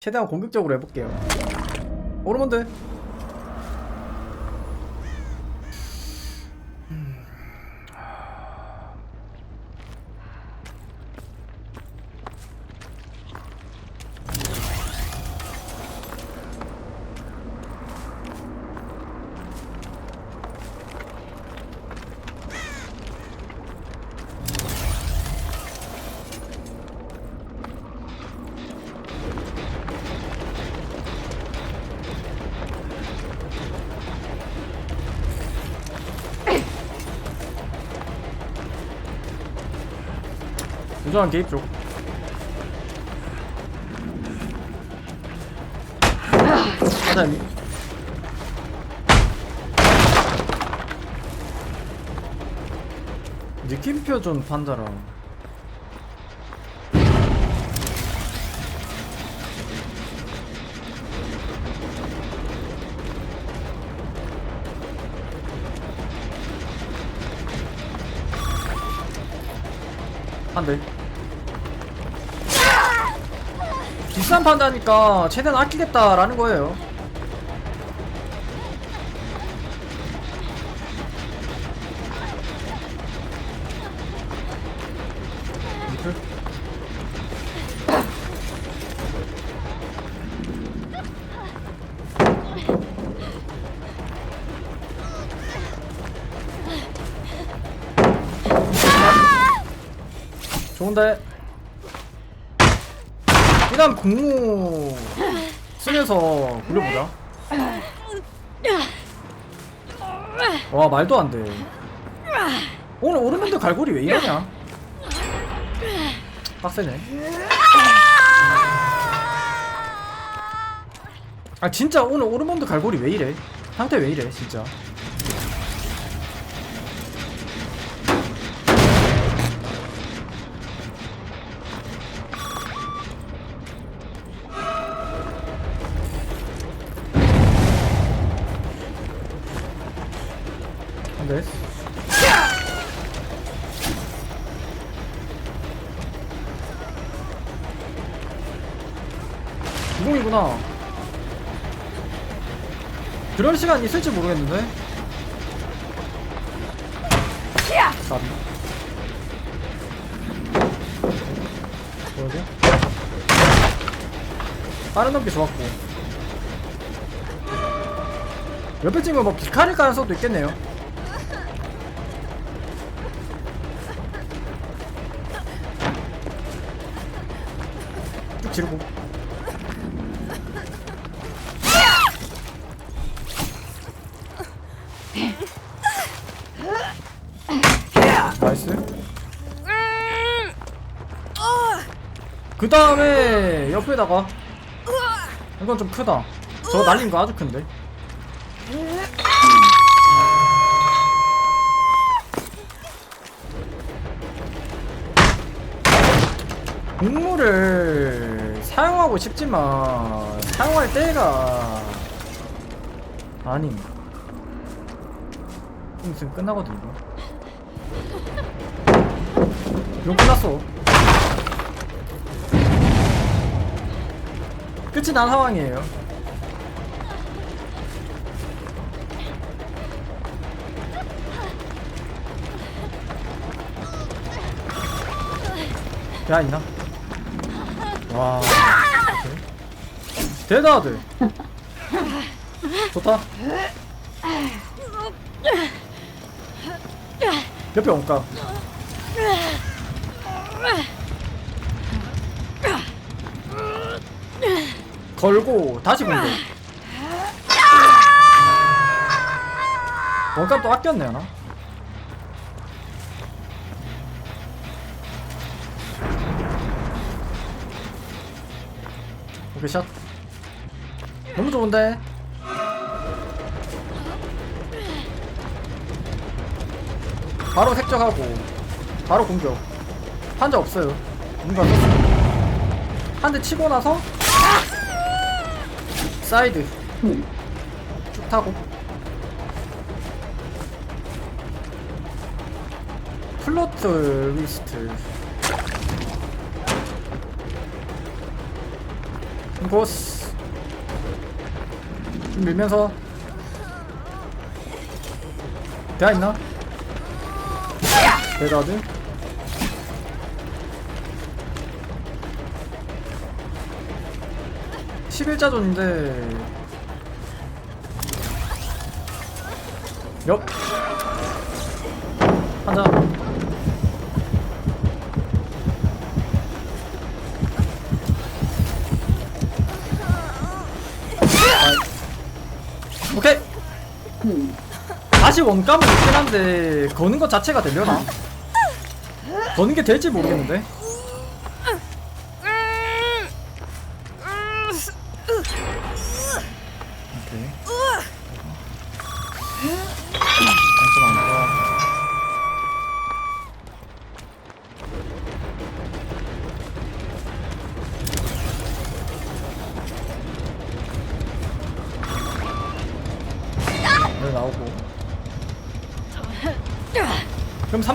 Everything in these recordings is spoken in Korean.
최대한 공격적으로 해볼게요. 오르몬드. 우정한 개입 쪽. 사장님. 느낌표 좀 판다라. 한 대. 비싼 판다니까 최대한 아끼겠다라는 거예요. 좋은데 일단 공무 쓰면서 굴려보자. 와 말도 안돼. 오늘 오르면도 갈고리 왜 이러냐? 빡세네. 아 진짜 오늘 오르몬드 갈고리 왜 이래? 상태 왜 이래 진짜 이공이구나. 그럴 시간 있을지 모르겠는데. 나비 뭐지? 빠른 넘기 좋았고. 옆에 친구 뭐 기카릴 가능성도 있겠네요. 쭉 지르고 그 다음에 옆에다가 이건 좀 크다. 저거 날린 거 아주 큰데. 공물을 사용하고 싶지만 사용할 때가 아님 좀 있으면 끝나거든 이거 이거 끝났어 끝이 난 상황이에요. 야 있나? 와. 대단하대 좋다. 옆에 온까 걸고 다시 공격 원값 또 아꼈네 하나. 오케이 샷. 너무 좋은데? 바로 색적하고 바로 공격. 한자 없어요. 누가 한 대 치고 나서 사이드. 쭉 타고. 플로트 위스트. 인코스. 좀 밀면서. 대야 있나? 대가드 11자존인데. 옆 한자. 오케이. 다시 원감은 있긴 한데 거는 것 자체가 되려나? 거는 게 될지 모르겠는데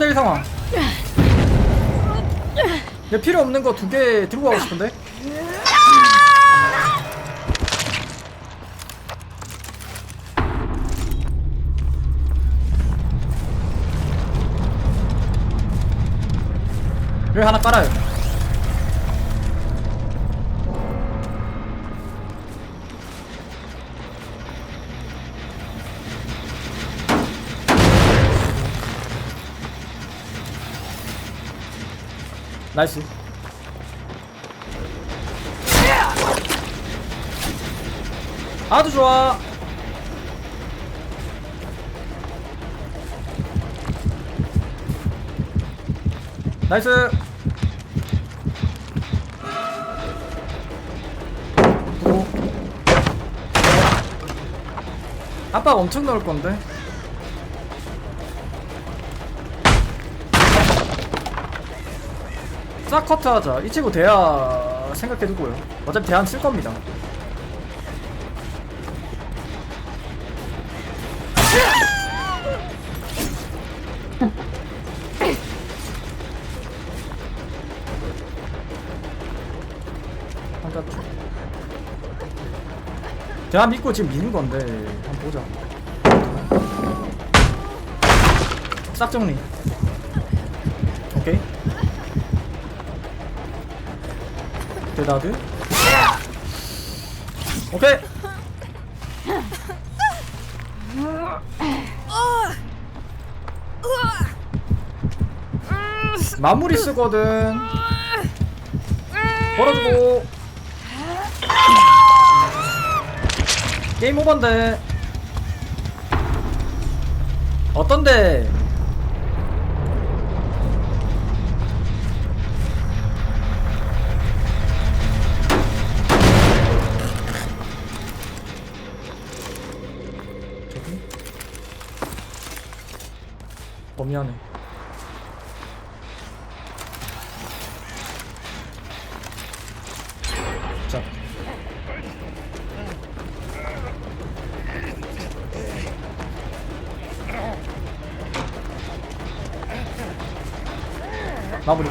3대1 상황. 얘 필요 없는 거 두 개 들고 가고 싶은데? 여기 하나 깔아요 나이스. 아주 좋아. 나이스. 오. 아빠가 엄청 넣을 건데 싹 커트하자. 이 친구 대야 생각해두고요. 어차피 대안 쓸 겁니다. 대안 믿고 지금 미는 건데 한번 보자. 싹 정리. 오케이 대다드? 오케이. 마무리 쓰거든. 걸어주고. 게임 오버인데. 어떤데 어 미안해. 자. 마무리.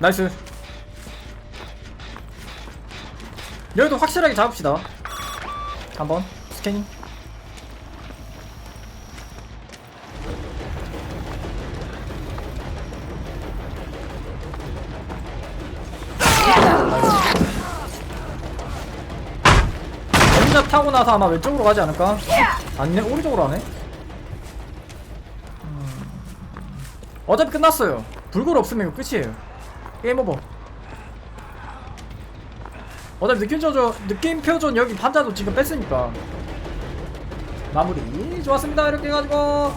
나이스 여기도 확실하게 잡읍시다. 한번 스캐닝. 혼자 타고 나서 아마 왼쪽으로 가지 않을까? 아니네 오른쪽으로 하네. 음. 어차피 끝났어요. 불굴 없으면 이거 끝이에요. 게임 오버 어차피 느낌 표전 느낌 표전 여기 판자도 지금 뺐으니까. 마무리. 좋았습니다. 이렇게 해가지고.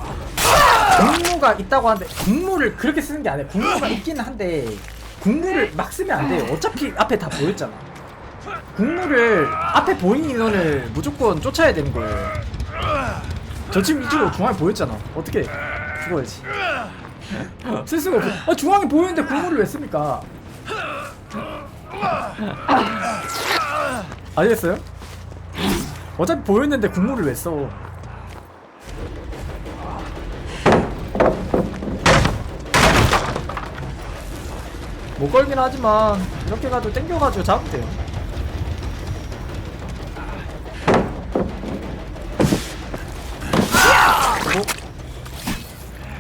국무가 있다고 하는데 국무를 그렇게 쓰는 게 아니에요. 국무가 있긴 한데 국무를 막 쓰면 안 돼요. 어차피 앞에 다 보였잖아. 국무를 앞에 보이는 인원을 무조건 쫓아야 되는 거예요. 저 지금 이쪽으로 중앙에 보였잖아. 어떻게? 죽어야지. 쓸 수가 없어. 아, 중앙에 보이는데 국무를 왜 씁니까 아니겠어요? 어차피 보였는데 국물을 왜 써? 못 걸긴 하지만 이렇게 가도 땡겨가지고 잡으면 돼요 어?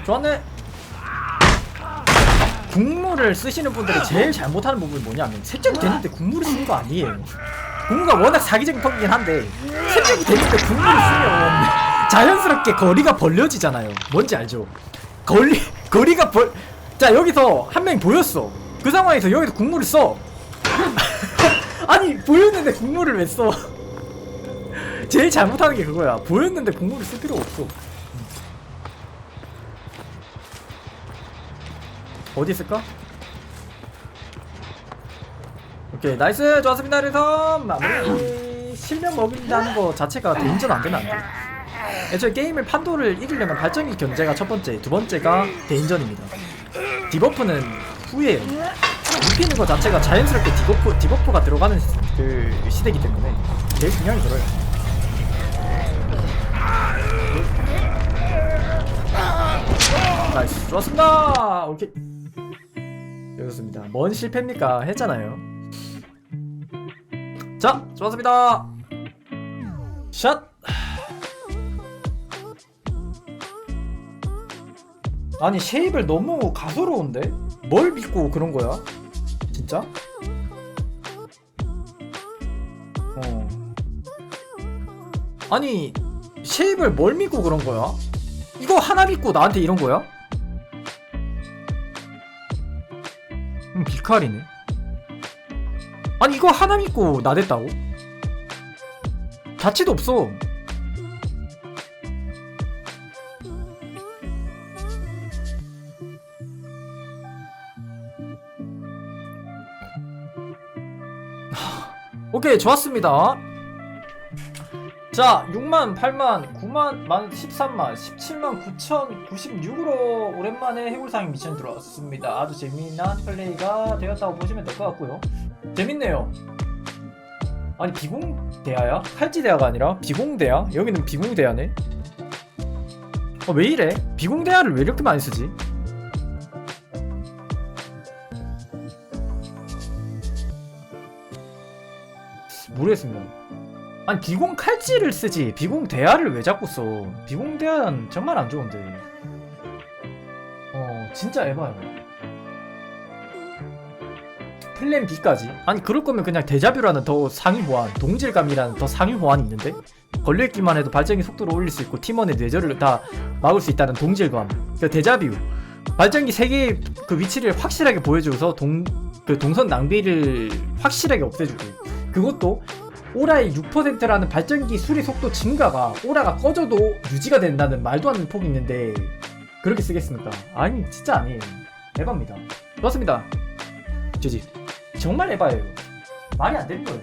좋았네 국물을 쓰시는 분들이 제일 잘못하는 부분이 뭐냐면 세척이 됐는데 국물을 쓰는 거 아니에요. 국물가 워낙 사기적인 턱이긴 한데 세척이 됐는데 국물을 쓰면 자연스럽게 거리가 벌려지잖아요. 뭔지 알죠? 거리, 거리가 벌... 자 여기서 한 명이 보였어. 그 상황에서 여기서 국물을 써. 아니 보였는데 국물을 왜 써? 제일 잘못하는 게 그거야. 보였는데 국물을 쓸 필요 없어 어디 있을까? 오케이 나이스 좋았습니다 그래서 마무리 실명 먹인다는 거 자체가 대인전 안 되면 안 돼. 애초에 게임을 판도를 이기려면 발전기 견제가 첫 번째, 두 번째가 대인전입니다. 디버프는 후에요. 눕히는 거 자체가 자연스럽게 디버프, 디버프가 들어가는 시- 그 시대이기 때문에 제일 중요한 게 들어요. 나이스 좋았습니다. 오케이. 좋습니다. 뭔 실패입니까? 했잖아요. 자, 좋았습니다. 샷. 아니 쉐입을 너무 가소로운데? 뭘 믿고 그런 거야? 진짜? 어. 아니 쉐입을 뭘 믿고 그런 거야? 이거 하나 믿고 나한테 이런 거야? 비칼이네. 아니 이거 하나 믿고 나댔다고? 자치도 없어. 오케이 좋았습니다 자 6만 8만 9만 만 13만 17만 9천 96으로 오랜만에 해골상인 미션 들어왔습니다 아주 재미난 플레이가 되었다고 보시면 될 것 같고요 재밌네요 아니 비공대야야? 칼지대야가 아니라 비공대야? 여기는 비공대야네 어 왜 이래? 비공대야를 왜 이렇게 많이 쓰지? 모르겠습니다. 아니 비공 칼찌를 쓰지 비공 대야를 왜 자꾸 써? 비공 대야는 정말 안 좋은데. 어 진짜 에바요. 플랜 B까지? 아니 그럴 거면 그냥 데자뷰라는 더 상위 호환, 동질감이라는 더 상위 호환이 있는데 걸려있기만 해도 발전기 속도를 올릴 수 있고 팀원의 뇌절을 다 막을 수 있다는 동질감. 그 데자뷰. 발전기 3개의 그 위치를 확실하게 보여줘서 동, 그 동선 낭비를 확실하게 없애주고 그것도 오라의 6%라는 발전기 수리 속도 증가가 오라가 꺼져도 유지가 된다는 말도 안 되는 폭이 있는데 그렇게 쓰겠습니까? 아니 진짜 아니에요. 에바입니다. 그렇습니다. 지지 정말 에바예요. 말이 안 되는 거예요